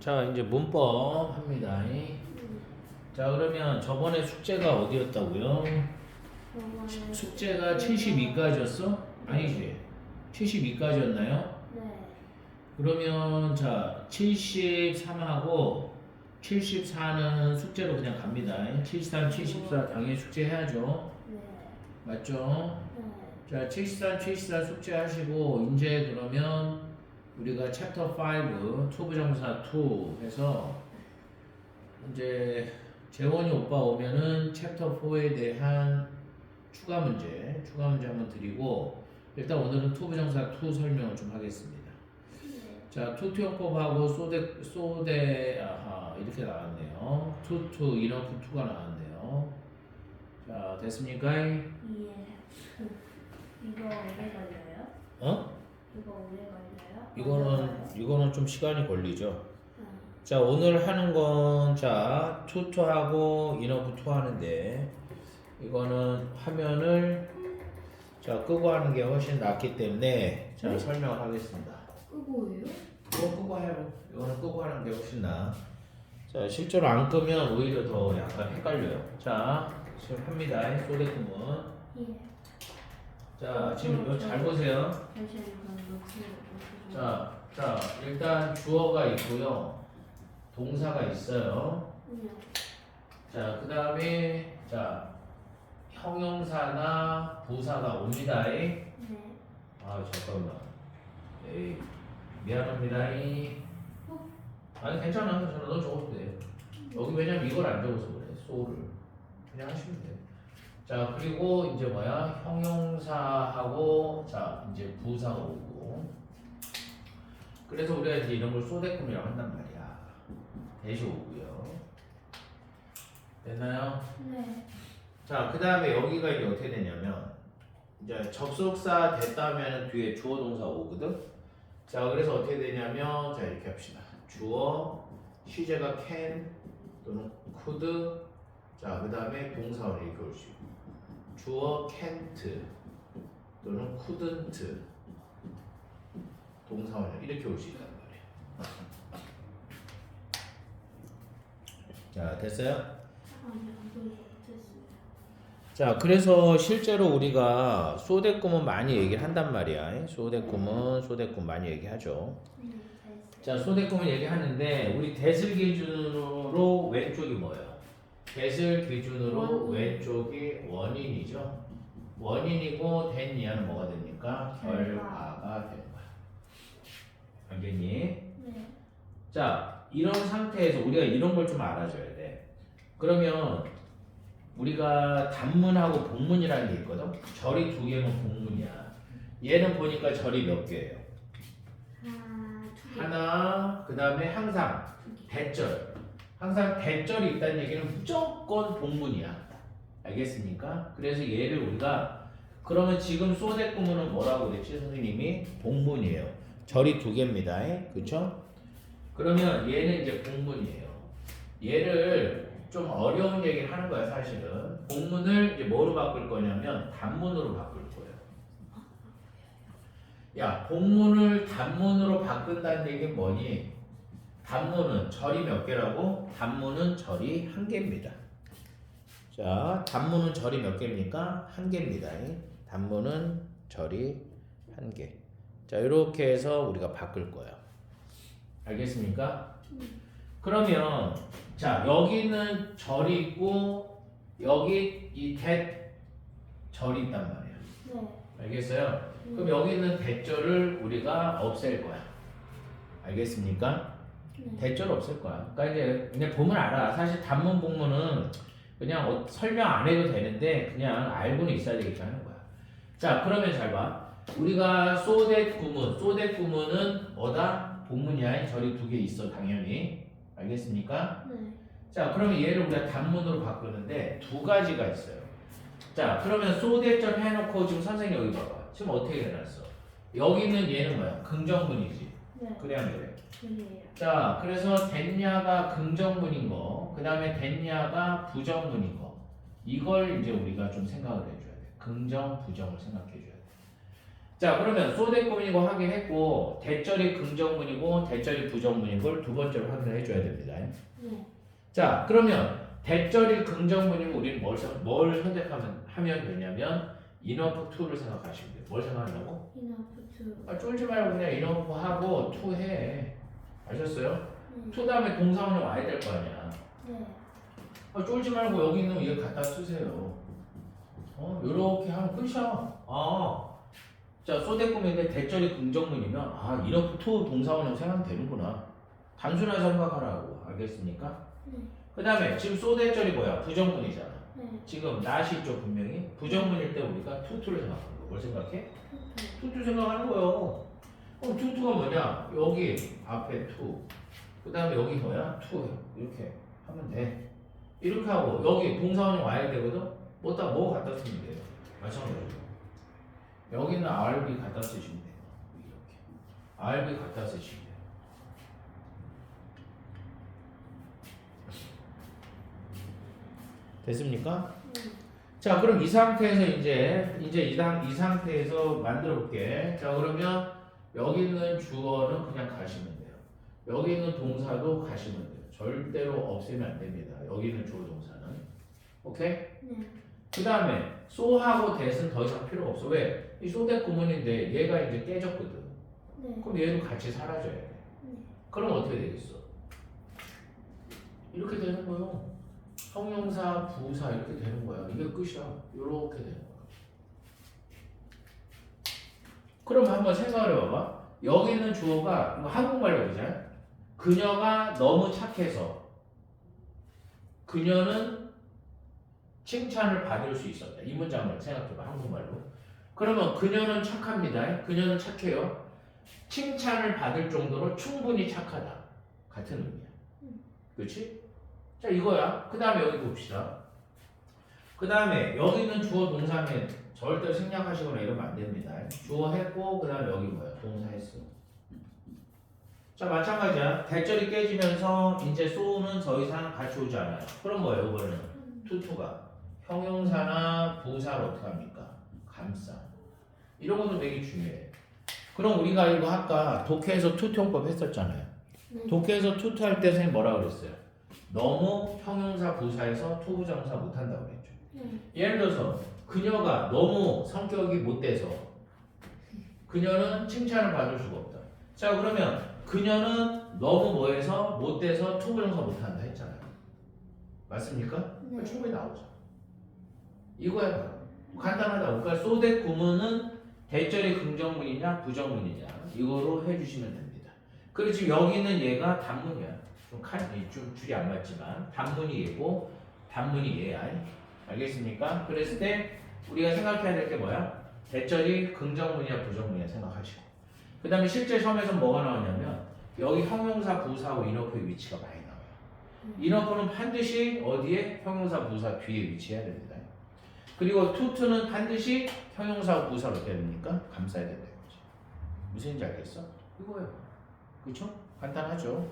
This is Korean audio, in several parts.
자, 이제 문법 합니다. 자, 그러면 저번에 숙제가 어디였다고요? 숙제가 72까지였어? 아니지. 72까지였나요? 네. 그러면 자, 73하고 74는 숙제로 그냥 갑니다. 73, 74 당연히 숙제 해야죠. 네. 맞죠? 네. 자, 73, 74 숙제 하시고 이제 그러면 우리가 챕터 5 투부정사 2 해서 이제 재원이 오빠 오면은 챕터 4에 대한 추가 문제, 추가 문제 한번 드리고 일단 오늘은 투부정사 2 설명을 좀 하겠습니다. 자, 투투용법하고 소대 소대 아하 이렇게 나왔네요. 투투 이너프 투가 나왔네요. 자, 됐습니까? 예. 이거 오래 걸려요? 어? 이거 오래 걸려요? 이거는 이거는 좀 시간이 걸리죠. 응. 자 오늘 하는 건자 투투하고 투 하는데 이거는 화면을 자 끄고 하는 게 훨씬 낫기 때문에 자 설명을 하겠습니다. 끄고예요? 이거 끄고 해요. 이거는 끄고 하는 게 훨씬 나. 자 실제로 안 끄면 오히려 더 약간 헷갈려요. 자 지금 합니다. 소대kum은 예. 자 지금 이거 잘 보세요. 자, 자 일단 주어가 있고요. 동사가 있어요. 네. 자, 그 다음에 자 형용사나 부사가 옵니다. 네. 아 잠깐만. 에이 미안합니다. 어? 아니 괜찮아, 괜찮아. 너 적어도 돼. 여기 왜냐면 이걸 안 적어서 그래. 소를 그냥 하시면 돼. 자 그리고 이제 뭐야 형용사하고 자 이제 부사가 오고 그래서 우리가 이제 이런 걸 소대꿈이라고 한단 말이야. 대시 오고요. 됐나요? 네. 자, 그 다음에 여기가 이제 어떻게 되냐면, 이제 접속사 됐다면 뒤에 주어 동사 오거든? 자, 그래서 어떻게 되냐면, 자, 이렇게 합시다. 주어, 시제가 can 또는 could, 자, 그 다음에 동사원이 이렇게 올 수 있고, 주어 can't 또는 couldn't, 동사원이 이렇게 올 수 있단 말이에요. 자, 됐어요? 보여서 못했어요. 자, 그래서 실제로 우리가 소대꿈은 많이 얘기를 한단 말이야. 소대꿈은 소대꿈 많이 얘기하죠. 네. 자, 소대꿈은 얘기하는데 우리 대슬 기준으로 왼쪽이 뭐예요? 대슬 기준으로 원인. 왼쪽이 원인이죠. 원인이고 된 이하는 뭐가 됩니까? 결과. 결과가 되는 거야. 알겠니? 네. 자, 이런 상태에서 우리가 이런 걸 좀 알아줘야 돼. 그러면 우리가 단문하고 복문이라는 게 있거든. 절이 두 개면 복문이야. 얘는 보니까 절이 몇 개예요? 하나 두 개. 하나, 그 다음에 항상 대절. 항상 대절이 있다는 얘기는 무조건 복문이야. 알겠습니까? 그래서 얘를 우리가 그러면 지금 소대꾸문은 뭐라고 그랬지 선생님이? 복문이에요. 절이 두 개입니다. 그쵸? 그러면 얘는 이제 복문이에요. 얘를 좀 어려운 얘기를 하는 거야 사실은. 복문을 이제 뭐로 바꿀 거냐면 단문으로 바꿀 거예요. 야, 복문을 단문으로 바꾼다는 얘기는 뭐니? 단문은 절이 몇 개라고? 단문은 절이 한 개입니다. 자, 단문은 절이 몇 개입니까? 한 개입니다. 단문은 절이 한 개. 자, 이렇게 해서 우리가 바꿀 거예요. 알겠습니까? 그러면 자, 여기는 절이 있고 여기 이대 절이 있단 말이에요. 네. 알겠어요? 그럼 여기 있는 대절을 우리가 없앨 거야. 알겠습니까? 네. 대절 없을 거야. 그러니까 이제 그냥 보면 알아. 사실 단문 복문은 그냥 어- 설명 안 해도 되는데 그냥 알고는 있어야 되겠지 하는 거야. 자, 그러면 잘 봐. 우리가 소대 구문, 소대 구문은 뭐다? 복문이야. 절이 두 개 있어 당연히. 알겠습니까? 네. 자, 그러면 얘를 우리가 단문으로 바꾸는데 두 가지가 있어요. 자, 그러면 소대절 해놓고 지금 선생님 여기 봐봐. 지금 어떻게 해놨어? 여기는 얘는 뭐야? 긍정문이지. 네. 그래 안 그래? 그래요. 자, 그래서 됐냐가 긍정문인 거, 그 다음에 됐냐가 부정문인 거. 이걸 이제 우리가 좀 생각을 해줘야 돼. 긍정, 부정을 생각해줘야 돼. 자 그러면 소대꾸문이고 확인했고 대절이 긍정문이고 대절이 부정문인 걸 두 번째로 확인을 해줘야 됩니다. 네. 자 그러면 대절이 긍정문이면 우리는 뭘, 선- 뭘 선택하면 하면 되냐면 인어프 2를 생각하시면 돼요. 뭘 생각하려고? 이너프트. 아, 쫄지 말고 그냥 인어프 하고 2 해. 아셨어요? 네. 2 다음에 동사원이 와야 될 거 아니야. 네. 아, 쫄지 말고 여기 있는 얘 갖다 쓰세요. 어, 요렇게 하면 끝이야. 아, 자, 소대꿈인데 대절이 긍정문이면 아, 인어프 2 동사원이라고 생각하면 되는구나. 단순한 생각하라고. 알겠습니까? 네. 그 다음에 지금 소대절이 뭐야? 부정문이잖아. 네. 지금 낫이 있죠, 분명히. 부정문일 때 우리가 투투를 생각하는 거야. 뭘 생각해? 투투. 생각하는 거예요. 그럼 투투가 뭐냐? 여기 앞에 투. 그 다음에 여기 뭐야? 투. 이렇게 하면 돼. 이렇게 하고 여기 동사원이 와야 되거든? 뭐다 뭐 갖다 쓰면 돼요. 마찬가지로. 여기는 RB 갖다 쓰시면 돼요. 이렇게. RB 갖다 쓰시면 돼요. 됐습니까? 네. 자, 그럼 이 상태에서 이제 이제 이, 상, 이 상태에서 만들어 볼게. 자, 그러면 여기 있는 주어는 그냥 가시면 돼요. 여기 있는 동사도 가시면 돼요. 절대로 없애면 안 됩니다. 여기 있는 주어 동사는. 오케이? 네. 그 다음에 소하고 that은 더 이상 필요 없어. 왜? 이 소대 구문인데 얘가 이제 깨졌거든. 네. 그럼 얘도 같이 사라져야 돼. 네. 그럼 어떻게 되겠어? 이렇게 되는 거요. 형용사, 부사 이렇게 되는 거야. 이게 끝이야. 이렇게 되는 거야. 그럼 한번 생각을 해봐봐. 여기 있는 주어가 이거 한국말로 그잖아. 그녀가 너무 착해서 그녀는 칭찬을 받을 수 있었다. 이 문장을 생각해봐. 한국말로. 그러면 그녀는 착합니다. 그녀는 착해요. 칭찬을 받을 정도로 충분히 착하다. 같은 의미야. 그렇지? 자 이거야. 그 다음에 여기 봅시다. 그 다음에 여기 있는 주어 동사면 절대 생략하시거나 이러면 안 됩니다. 주어 했고 그 다음에 여기 뭐야? 동사 했어. 자 마찬가지야. 대절이 깨지면서 이제 소는 더 이상 같이 오지 않아요. 그럼 뭐예요? 이거는 투투가 형용사나 부사를 어떻게 합니까? 감싸. 이런 것도 되게 중요해. 그럼 우리가 이거 아까 독해에서 투투용법 했었잖아요. 네. 독해에서 투투 할 때 선생님 뭐라 그랬어요? 너무 형용사 부사에서 투부정사 못한다고 그랬죠. 네. 예를 들어서 그녀가 너무 성격이 못돼서 그녀는 칭찬을 받을 수가 없다. 자 그러면 그녀는 너무 뭐해서 못돼서 투부정사 못한다 했잖아요. 맞습니까? 네. 충분히 나오죠. 이거야 바로. 간단하다고. 그러니까 소대 구문은 대절이 긍정문이냐 부정문이냐 이거로 해주시면 됩니다. 그리고 지금 여기는 얘가 단문이야. 좀, 칼, 좀 줄이 안 맞지만 단문이 얘고 단문이 얘야. 알겠습니까? 그랬을 때 우리가 생각해야 될 게 뭐야? 대절이 긍정문이야 부정문이야 생각하시고 그 다음에 실제 시험에서 뭐가 나오냐면 여기 형용사 부사하고 인어프의 위치가 많이 나와요. 인어프는 반드시 어디에 형용사 부사 뒤에 위치해야 됩니다. 그리고 투투는 반드시 형용사 부사로 어떻게 됩니까? 감싸야 된다는 거죠. 무슨 인지 알겠어? 이거예요. 그렇죠? 간단하죠.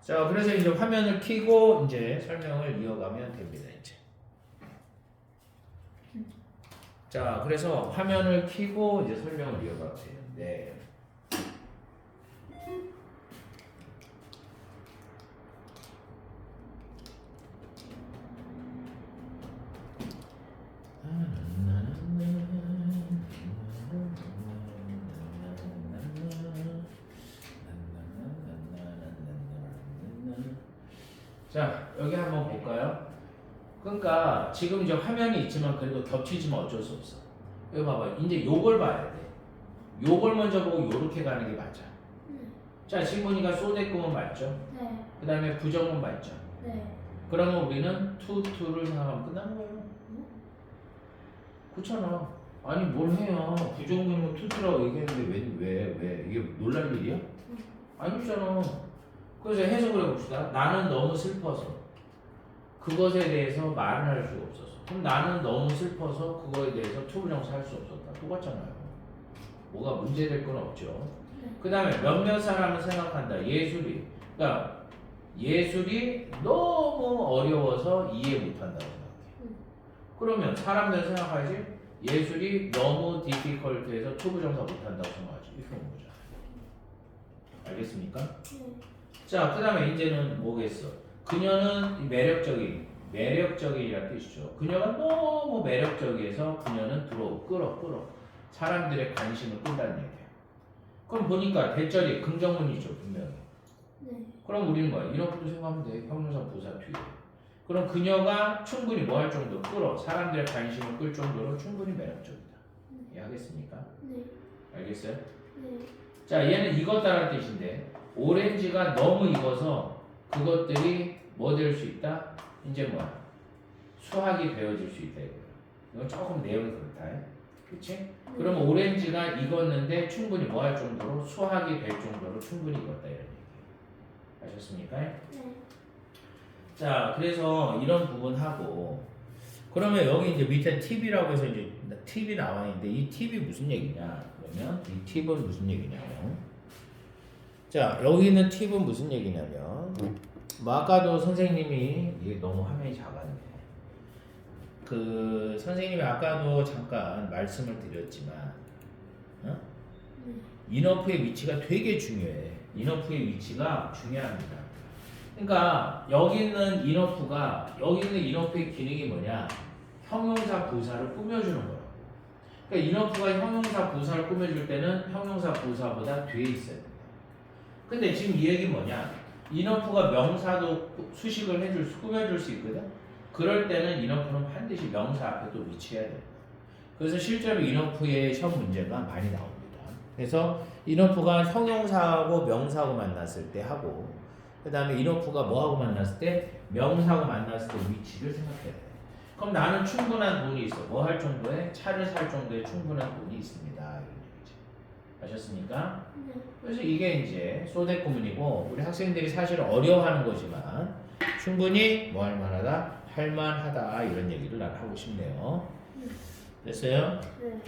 자, 그래서 이제 화면을 켜고 이제 설명을 이어가면 됩니다. 이제. 자, 그래서 화면을 켜고 이제 설명을 이어가면 돼요. 네. 자 여기 한번 볼까요? 그러니까 지금 이제 화면이 있지만 그래도 겹치지만 어쩔 수 없어. 여기 봐봐. 이제 요걸 봐야 돼. 요걸 먼저 보고 요렇게 가는 게 맞아. 자 신문이가 쏘대꾸면 맞죠? 네. 그 다음에 부정문 맞죠? 네. 그러면 우리는 투 투를 생각하면 끝나는 거예요. 그렇잖아. 아니 뭘 해요? 부정문이면 투 투라고 얘기했는데 왜 왜 왜 이게 놀랄 일이야? 아니잖아. 그래서 해석을 해봅시다. 나는 너무 슬퍼서 그것에 대해서 말을 할 수가 없었어. 그럼 나는 너무 슬퍼서 그거에 대해서 투부정사 할 수 없었다. 똑같잖아요. 뭐가 문제될 건 없죠. 그 다음에 몇몇 사람은 생각한다. 예술이. 그러니까 예술이 너무 어려워서 이해 못한다고 생각해. 음. 그러면 사람들은 생각하지 예술이 너무 디피컬트해서 초보정사 못한다고 생각하지. 이렇게 온 거죠. 알겠습니까? 네. 자, 그 다음에 이제는 뭐겠어? 그녀는 매력적인, 매력적인이라는 뜻이죠. 그녀가 너무 매력적이어서 그녀는 들어, 끌어, 끌어. 사람들의 관심을 끈다는 얘기예요. 그럼 보니까 대절이 긍정문이죠, 분명히. 네. 그럼 우리는 뭐야? 이렇게도 생각하면 돼. 형용사 부사 뒤에. 그럼 그녀가 충분히 뭐 할 정도 끌어. 사람들의 관심을 끌 정도로 충분히 매력적이다. 이해하겠습니까? 네. 알겠어요? 네. 자, 얘는 익었다는 뜻인데 오렌지가 너무 익어서 그것들이 뭐 될 수 있다? 이제 뭐야? 수확이 되어질 수 있다 이거야. 이건 조금 내용이 그렇다. 그치? 그러면 오렌지가 익었는데 충분히 뭐 할 정도로 수확이 될 정도로 충분히 익었다 이런 얘기. 아셨습니까? 네. 자, 그래서 이런 부분 하고 그러면 여기 이제 밑에 팁이라고 해서 이제 팁이 나와 있는데 이 팁이 무슨 얘기냐? 그러면 이 팁은 무슨 얘기냐면 자, 여기 있는 팁은 무슨 얘기냐면 뭐 아까도 선생님이 이게 너무 화면이 작았네. 그 선생님이 아까도 잠깐 말씀을 드렸지만 어? 네. 인어프의 위치가 되게 중요해. 인어프의 위치가 중요합니다. 그러니까 여기 있는 인어프가 여기 있는 인어프의 기능이 뭐냐? 형용사 부사를 꾸며주는 거라고. 그러니까 인어프가 형용사 부사를 꾸며줄 때는 형용사 부사보다 뒤에 있어야 돼. 근데 지금 이 얘기 뭐냐? 인어프가 명사도 수식을 해줄 수, 꾸며줄 수 있거든. 그럴 때는 인어프는 반드시 명사 앞에 또 위치해야 돼. 그래서 실제로 인어프의 시험 문제가 많이 나옵니다. 그래서 인어프가 형용사하고 명사하고 만났을 때 하고 그 다음에 인어프가 뭐하고 만났을 때 명사하고 만났을 때 위치를 생각해야 돼. 그럼 나는 충분한 돈이 있어. 뭐 할 정도의 차를 살 정도의 충분한 돈이 있습니다. 아셨습니까? 네. 그래서 이게 이제 소대구문이고 우리 학생들이 사실 어려워하는 거지만 충분히 뭐 할 만하다, 할 만하다 이런 얘기를 난 하고 싶네요. 됐어요? 네.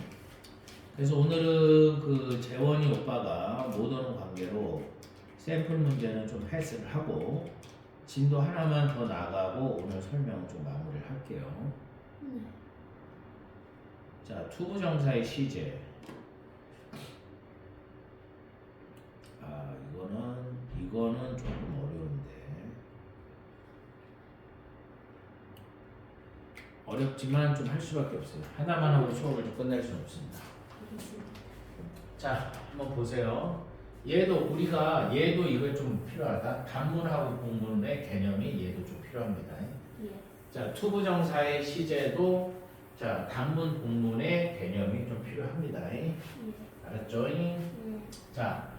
그래서 오늘은 그 재원이 오빠가 못 오는 관계로 샘플 문제는 좀 패스를 하고 진도 하나만 더 나가고 오늘 설명 좀 마무리를 할게요. 네. 자, 투부정사의 시제. 아, 이거는 이거는 조금 어려운데. 어렵지만 좀 할 수밖에 없어요. 하나만 하고 수업을 좀 끝낼 수는 없습니다. 자, 한번 보세요. 얘도 우리가 얘도 이거 좀 필요하다. 단문하고 공문의 개념이 얘도 좀 필요합니다. 예. 자, 투부정사의 시제도 자, 단문 공문의 개념이 좀 필요합니다. 예. 알았죠? 예. 자,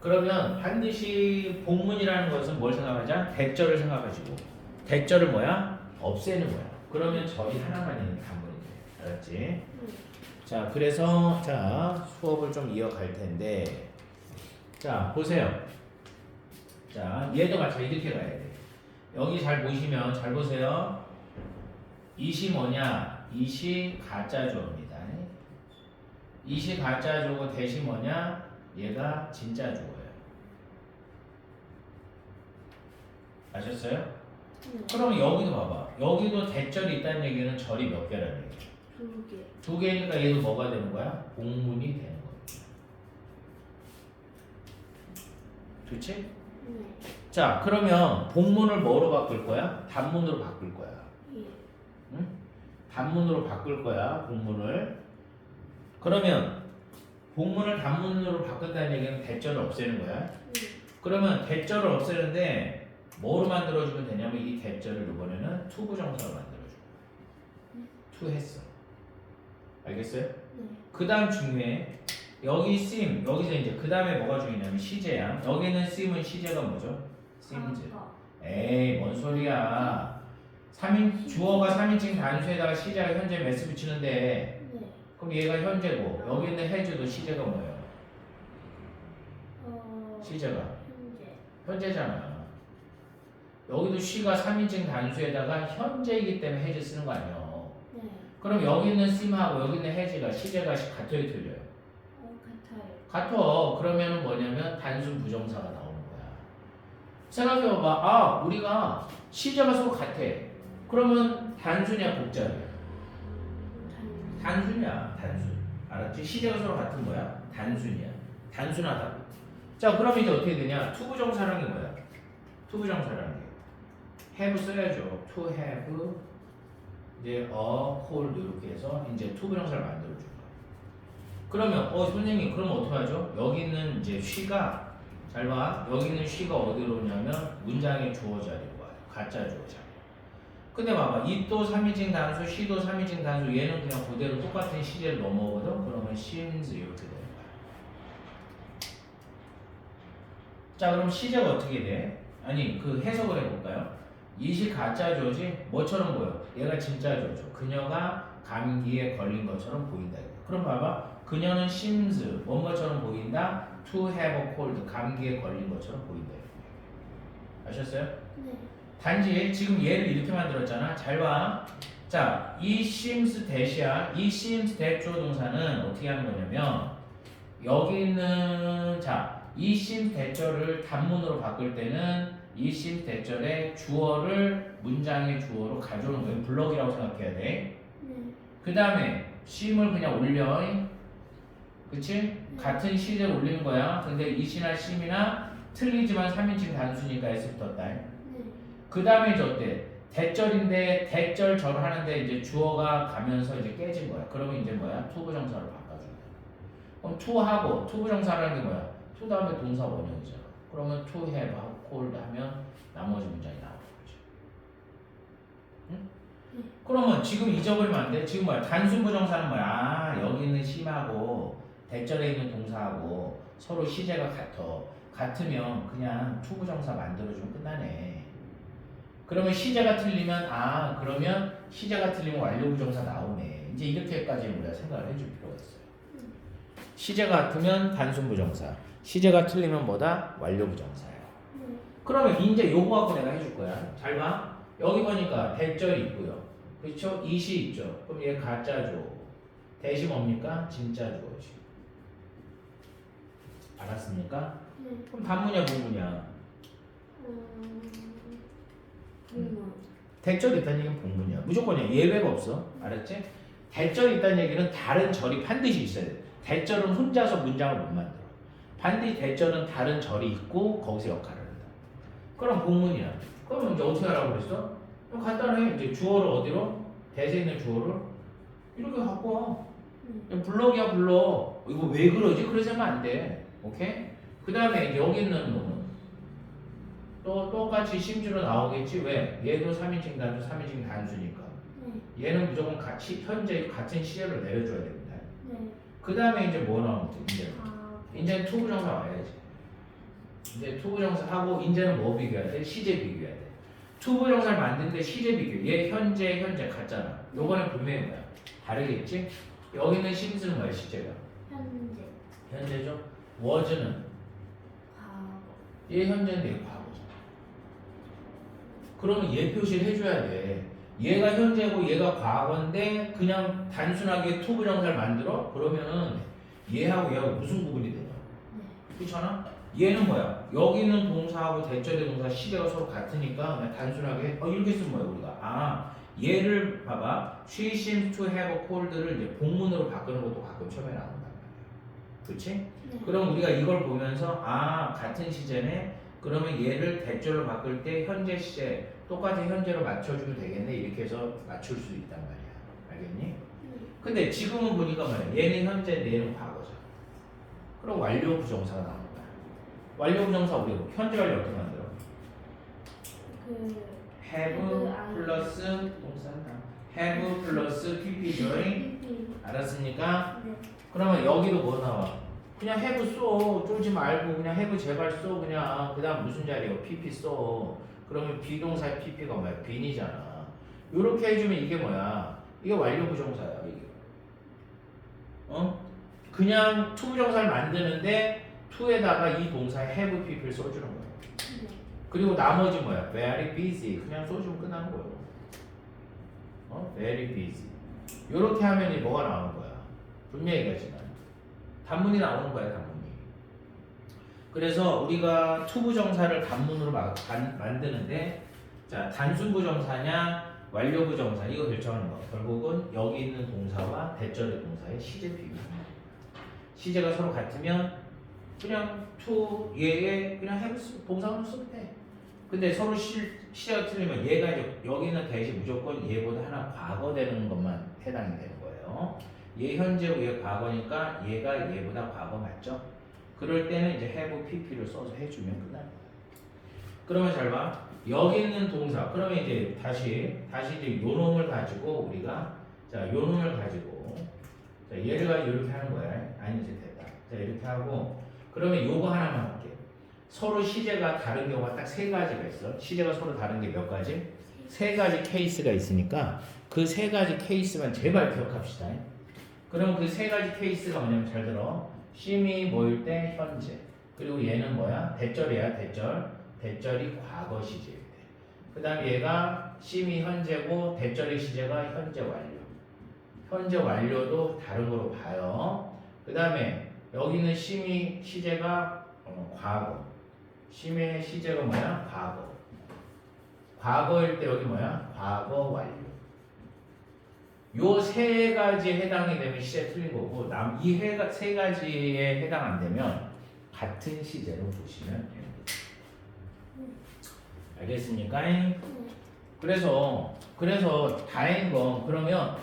그러면 반드시 본문이라는 것은 뭘 생각하자? 대절을 생각하시고 대절을 뭐야? 없애는 거야. 그러면 절이 하나만 있는 단문이 돼. 알았지? 예. 자, 그래서 자 수업을 좀 이어갈 텐데, 자 보세요. 자, 얘도 마찬가지 이렇게 가야 돼. 여기 잘 보시면 잘 보세요. 이시 뭐냐? 이시 가짜 주어입니다. 이시 가짜 주고 대시 뭐냐? 얘가 진짜 주어예요. 아셨어요? 네. 그러면 여기도 봐봐. 여기도 대절이 있다는 얘기는 절이 몇 개라는 얘기야? 두 개. 두 개니까 얘도 뭐가 되는 거야? 공문이 되는 거야. 그렇지? 네. 자, 그러면 본문을 뭐로 바꿀 거야? 단문으로 바꿀 거야. 예. 단문으로 바꿀 거야, 본문을. 그러면 본문을 단문으로 바꾼다는 얘기는 대절을 없애는 거야. 예. 그러면 대절을 없애는데 뭐로 만들어주면 되냐면 이 대절을 이번에는 투부정사로 만들어줘. 투 했어. 알겠어요? 네. 그 다음 중요해. 여기 심, 여기서 이제 그 다음에 뭐가 중요냐면 시제야. 여기는 심은 시제가 뭐죠? 심즈. 아빠. 에이, 뭔 소리야. 3인, 주어가 3인칭 단수에다가 시제가 현재 매스 붙이는데, 네. 그럼 얘가 현재고, 여기 있는 해주도 시제가 뭐예요? 어. 시제가. 현재. 현재잖아. 여기도 시가 3인칭 단수에다가 현재이기 때문에 해제 쓰는 거 아니야. 네. 그럼 여기 있는 심하고 여기 있는 해지가 시제가 같아요, 틀려요? 어 같아요. 같아. 그러면은 뭐냐면 단순 부정사가 나오는 거야. 생각해봐봐. 아, 우리가 시제가 서로 같아. 그러면 단순이야, 복잡이야. 단순. 단순이야 단순 알았지? 시제가 서로 같은 거야 단순이야 단순하다고 자 그럼 이제 어떻게 되냐 투부정사라는 게 뭐야 투부정사라는 게 have 써야죠 to have 이제 a cold 이렇게 해서 이제 투부정사를 만들어준 거야 그러면 어 선생님 그럼 어떻게 하죠? 여기 있는 이제 she가 잘 봐. 여기 있는 she가 어디로 오냐면 문장의 주어 자리로 와요. 가짜 주어 자리. 근데 봐봐. it도 3인칭 단수, she도 3인칭 단수. 얘는 그냥 그대로 똑같은 시제를 넘어오거든. 그러면 seems 이렇게 되는 거야. 자, 그럼 시제가 어떻게 돼? 아니, 그 해석을 해볼까요? 이시 가짜 조지 뭐처럼 보여? 얘가 진짜 조죠. 그녀가 감기에 걸린 것처럼 보인다. 그럼 봐봐. 그녀는 seems 뭔 것처럼 보인다. To have a cold 감기에 걸린 것처럼 보인다. 아셨어요? 네. 단지 지금 얘를 이렇게 만들었잖아. 잘 봐. 자, 이 seems that이야. 이 seems that 주어 동사는 어떻게 하는 거냐면 여기 있는 자, 이 seems that절을 단문으로 바꿀 때는 이 seems that절의 주어를 문장의 주어로 가져오는 거예요. 블럭이라고 생각해야 돼. 네. 그 다음에 심을 그냥 올려. 그치? 같은 시제 올리는 거야. 근데 이시나 심이나 틀리지만 3인칭 단수니까 S 붙었다. 네. 그 다음에 이제 어때? 대절인데 대절 절 하는데 이제 주어가 가면서 이제 깨진 거야. 그러면 이제 뭐야? 투부정사로 바꿔준 거야. 그럼 투하고 투부정사라는 게 뭐야? 투 다음에 동사 원형이잖아. 그러면 have 하 고 cold 하면 나머지 문장이 나오는 거지. 응? 그러면 지금 잊어버리면 안 돼. 지금 뭐야? 단순 부정사는 뭐야? 아, 여기 있는 심하고 대절에 있는 동사하고 서로 시제가 같아. 같으면 그냥 투부정사 만들어주면 끝나네. 그러면 시제가 틀리면 아 그러면 시제가 틀리면 완료부정사 나오네. 이제 이렇게까지 우리가 생각을 해줄 필요가 있어요. 시제가 같으면 단순부정사, 시제가 틀리면 뭐다? 완료부정사예요. 네. 그러면 이제 요거 갖고 내가 해줄 거야. 잘 봐. 여기 보니까 대절 있고요. 그렇죠? 이시 있죠. 그럼 얘 가짜죠. 대시 뭡니까? 진짜죠. 알았습니까? 네. 그럼 단문이야, 본문이야. 음. 공무원. 대절 있다는 얘기는 본문이야. 무조건이야. 예외가 없어. 알았지? 대절 있다는 얘기는 다른 절이 반드시 있어야 돼. 대절은 혼자서 문장을 못 만들어. 반드시 대절은 다른 절이 있고 거기서 역할을. 그럼 본문이야. 그러면 이제 어떻게 하라고 그랬어? 그럼 간단해. 이제 주어를 어디로? 대세 있는 주어를 이렇게 갖고 와. 그냥 블럭이야 블럭. 이거 왜 그러지? 그래서 하면 안 돼. 오케이? 그 다음에 여기 있는 놈은 또 똑같이 심지로 나오겠지 왜? 얘도 3인칭 단수 3인칭 단수니까 네. 얘는 무조건 같이 현재 같은 시제로 내려줘야 됩니다 네. 그 다음에 이제 뭐 나오면 돼? 이제 아. 이제 투부정사 와야지 이제 투부정사 하고 이제는 뭐 비교해야 돼? 시제 비교해야 돼 투부정사를 만드는데 시제 비교 얘 현재 현재 같잖아 요거는 분명히 뭐야? 다르겠지? 여기는 심스는 뭐야 시제가? 현재. 현재죠? was는 과거. 얘 현재인데 얘 과거잖아. 그러면 얘 표시를 해줘야 돼. 얘가 현재고 얘가 과거인데 그냥 단순하게 투부정사를 만들어? 그러면은 얘하고 얘하고 무슨 구분이 되냐? 네. 그렇잖아? 얘는 뭐야? 여기 있는 동사하고 대절의 동사 시제가 서로 같으니까 그냥 단순하게 어 이렇게 쓰면 뭐야 우리가? 아 얘를 봐봐. She seems to have a cold를 이제 본문으로 바꾸는 것도 가끔 처음에 나온단 말이야. 그렇지? 네. 그럼 우리가 이걸 보면서 아 같은 시제네 그러면 얘를 대절로 바꿀 때 현재 시제 똑같은 현재로 맞춰주면 되겠네 이렇게 해서 맞출 수 있단 말이야 알겠니? 네. 근데 지금은 보니까 말이야 얘는 현재 얘는 과거잖아 그럼 완료 부정사가 거야 완료 부정사 우리 현재 완료 어떻게 만들어? 그. have. 플러스 동사다 have 플러스 pp join PP. 알았습니까? 네. 그러면 여기도 뭐 나와? 그냥 have 써. 쫄지 말고 그냥 have 제발 써. 그냥 그 다음 무슨 자리요? pp 써. 그러면 비동사의 pp가 뭐야? 빈이잖아. 요렇게 해주면 이게 뭐야? 이게 완료 부정사야. 이게. 어? 그냥 to 부정사를 만드는데 to에다가 이 동사에 have pp를 써주는. 네. 그리고 나머지 뭐야? very busy. 그냥 써주면 끝나는 거예요. 어? very busy. 요렇게 하면 이 뭐가 나오는 거야? 분명히 얘기하지만 단문이 나오는 거야 단문이. 그래서 우리가 투부정사를 단문으로 마- 단- 만드는데 자 단순 부정사냐 완료 부 정사 이거 결정하는 거. 결국은 여기 있는 동사와 대절의 동사의 시제 비교. 시제가 서로 같으면 그냥 to 얘에 그냥 have 쓰- 동사로 쓰면 돼. 근데 서로 시, 시제가 틀리면 얘가 여기는 대시 무조건 얘보다 하나 과거 되는 것만 해당이 되는 거예요. 얘 현재고 얘 과거니까 얘가 얘보다 과거 맞죠? 그럴 때는 이제 have pp를 써서 해주면 끝나는 거예요. 그러면 잘 봐. 여기 있는 동사. 그러면 이제 다시 다시 이제 요 놈을 가지고 우리가 자, 요 놈을 가지고 자, 얘를 가지고 이렇게 하는 거야. 아니 이제 됐다. 자, 이렇게 하고 그러면 요거 하나만 할게. 서로 시제가 다른 경우가 딱 세 가지가 있어. 시제가 서로 다른 게 몇 가지? 세 가지 케이스가 있으니까 그 세 가지 케이스만 제발 기억합시다. 그럼 그 세 가지 케이스가 뭐냐면 잘 들어. 심이 뭐일 때 현재. 그리고 얘는 뭐야? 대절이야, 대절. 대절이 과거 시제일 때. 그 다음에 얘가 심이 현재고 대절의 시제가 현재 완료. 현재 완료도 다른 거로 봐요. 그 다음에 여기는 심이 시제가 어, 과거. 심의 시제가 뭐야? 과거. 과거일 때 여기 뭐야? 과거 완료. 요 세 가지에 해당이 되면 시제 틀린 거고 남이세 가지에 해당 안 되면 같은 시제로 보시면 됩니다. 알겠습니까? 그래서 그래서 다행인 건 그러면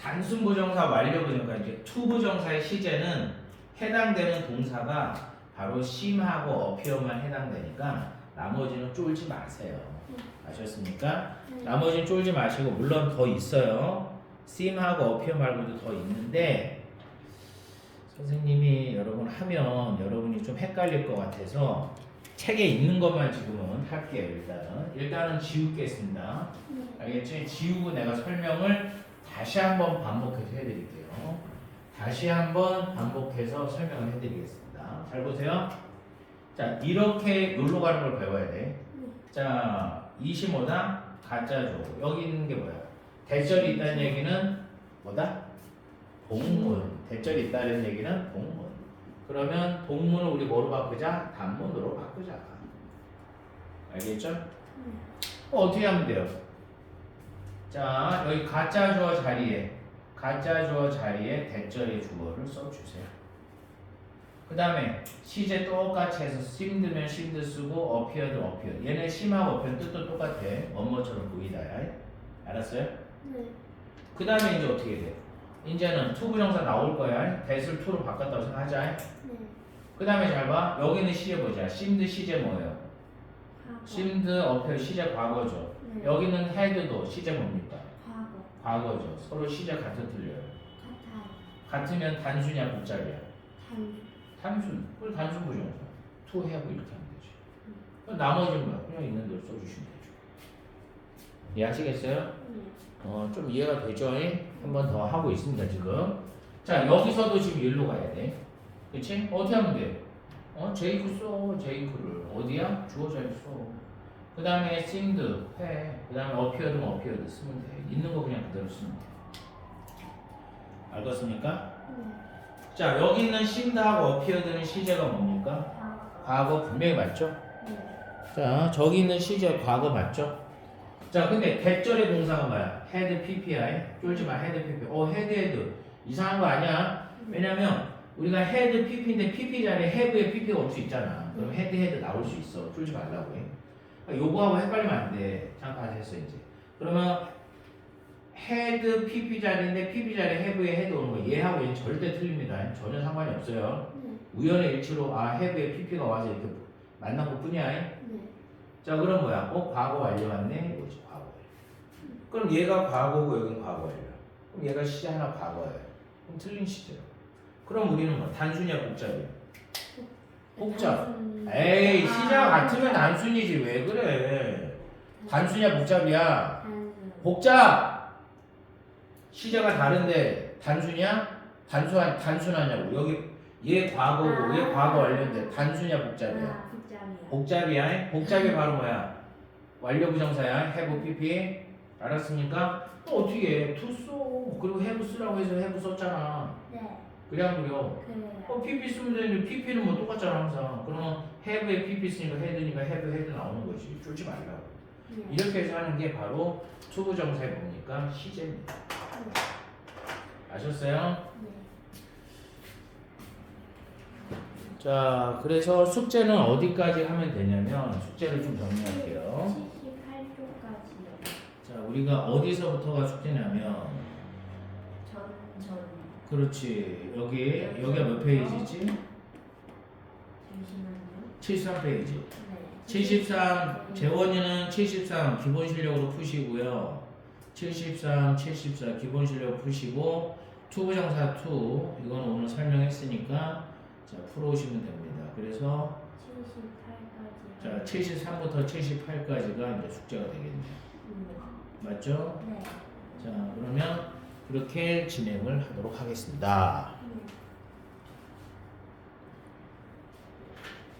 단순 부정사 완료 부정사 이제 투 부정사의 시제는 해당되는 동사가 바로 심하고 어피어만 해당되니까 나머지는 쫄지 마세요. 아셨습니까? 나머지는 쫄지 마시고 물론 더 있어요. 심하고 어피어 말고도 더 있는데 선생님이 여러분 하면 여러분이 좀 헷갈릴 것 같아서 책에 있는 것만 지금은 할게요. 일단은 일단은 지우겠습니다. 알겠지? 지우고 내가 설명을 다시 한번 반복해서 해드릴게요. 다시 한번 반복해서 설명을 해드리겠습니다. 잘 보세요. 자 이렇게 놀러 가는 걸 배워야 돼. 자 25다 가짜죠. 여기 있는 게 뭐야? 대절이 있다는 얘기는 뭐다? 복문. 대절이 있다는 얘기는 복문. 그러면 복문을 우리 뭐로 바꾸자? 단문으로 바꾸자. 알겠죠? 어, 어떻게 하면 돼요? 자, 여기 가짜 주어 자리에 가짜 주어 자리에 대절의 주어를 써주세요. 그 다음에 시제 똑같이 해서 심드면 심드 쓰고 어피어든 어피어. 얘네 심하고 어피어 뜻도 똑같아. 원모처럼 보이다야. 알았어요? 그 다음에 이제 어떻게 돼? 이제는 투부정사 나올 거야. 대을 투로 바꿨다고 생각하자. 그 다음에 잘 봐. 여기는 시제 보자. 심드 시제 뭐예요? 심드 어필 시제 과거죠. 여기는 헤드도 시제 뭡니까? 과거 과거죠. 서로 시제 같은 틀려요. 같아요. 같으면 단순이야 복잡이야. 단 단순. 그걸 단순 부정사. 투 해고 이렇게 하면 되지. 그럼 나머지는 뭐야? 그냥 있는 대로 써주시면 되죠. 이해하시겠어요? 어, 좀 이해가 되죠? 한 번 더 하고 있습니다, 지금. 자, 여기서도 지금 일로 가야 돼. 그치? 어떻게 하면 돼? 어, 제이크 써, 제이크를. 어디야? 주어 자리 써. 그 다음에 싱드 해. 그 다음에 어피어든 어피어드 쓰면 돼. 있는 거 그냥 그대로 쓰면 돼. 알겠습니까? 자, 여기 있는 싱드하고 어피어드는 시제가 뭡니까? 과거 분명히 맞죠? 자, 저기 있는 시제 과거 맞죠? 자, 근데 대절의 동사가 뭐야? 헤드 PPI. 쫄지 마, 헤드 PPI. 어, 헤드 헤드. 이상한 거 아니야? 왜냐면 우리가 헤드 PP인데 PP 자리에 헤드에 PP가 올 수 있잖아. 그럼 헤드 헤드 나올 수 있어. 쫄지 말라고 해. 그러니까 요거하고 헷갈리면 안 돼. 잠깐 했어 이제. 그러면 헤드 PP 자리인데 PP 자리에 헤브에 헤드 오는 거 얘하고 얘는 절대 틀립니다. 전혀 상관이 없어요. 우연의 일치로 아 헤브에 PP가 와서 이렇게 만난 것 뿐이야. 자 그럼 뭐야? 어 과거 완료 왔네 이거지 과거 완료. 그럼 얘가 과거고 여기는 과거 완료. 그럼 얘가 시제 하나 과거예요. 그럼 틀린 시제요. 그럼 우리는 뭐 단순이야 복잡이야? 복잡. 에이 시제가 같으면 단순이지 왜 그래? 단순이야 복잡이야? 복잡. 시제가 다른데 단순이야? 단순한 단순하냐고 여기 얘 과거고 얘 과거 완료인데 단순이야 복잡이야? 복잡이야. 복잡이야. 복잡이 바로 뭐야? 완료 부정사야. have pp. 알았습니까? 또 어떻게 해? to 써. 그리고 have 쓰라고 해서 have 썼잖아. 네. 그냥 그려. 그래요. 어, pp 쓰면 되는데 pp는 뭐 똑같잖아 항상. 그러면 have에 pp 쓰니까 head니까 have head 나오는 거지. 쫄지 말라고. 네. 이렇게 해서 하는 게 바로 투부정사의 뭡니까? 시제입니다. 아셨어요? 네. 자, 그래서 숙제는 어디까지 하면 되냐면 숙제를 좀 정리할게요. 78조까지요. 자, 우리가 어디서부터가 숙제냐면 전, 전. 그렇지. 여기 여기가 몇 페이지지? 잠시만요. 73페이지. 네. 73 재원이는 73 기본 실력으로 푸시고요. 73, 74 기본 실력 푸시고 투부정사 2 이건 오늘 설명했으니까 자 풀어오시면 됩니다. 그래서 78까지. 자 73부터 78까지가 이제 숙제가 되겠네요. 맞죠? 네. 자 그러면 그렇게 진행을 하도록 하겠습니다.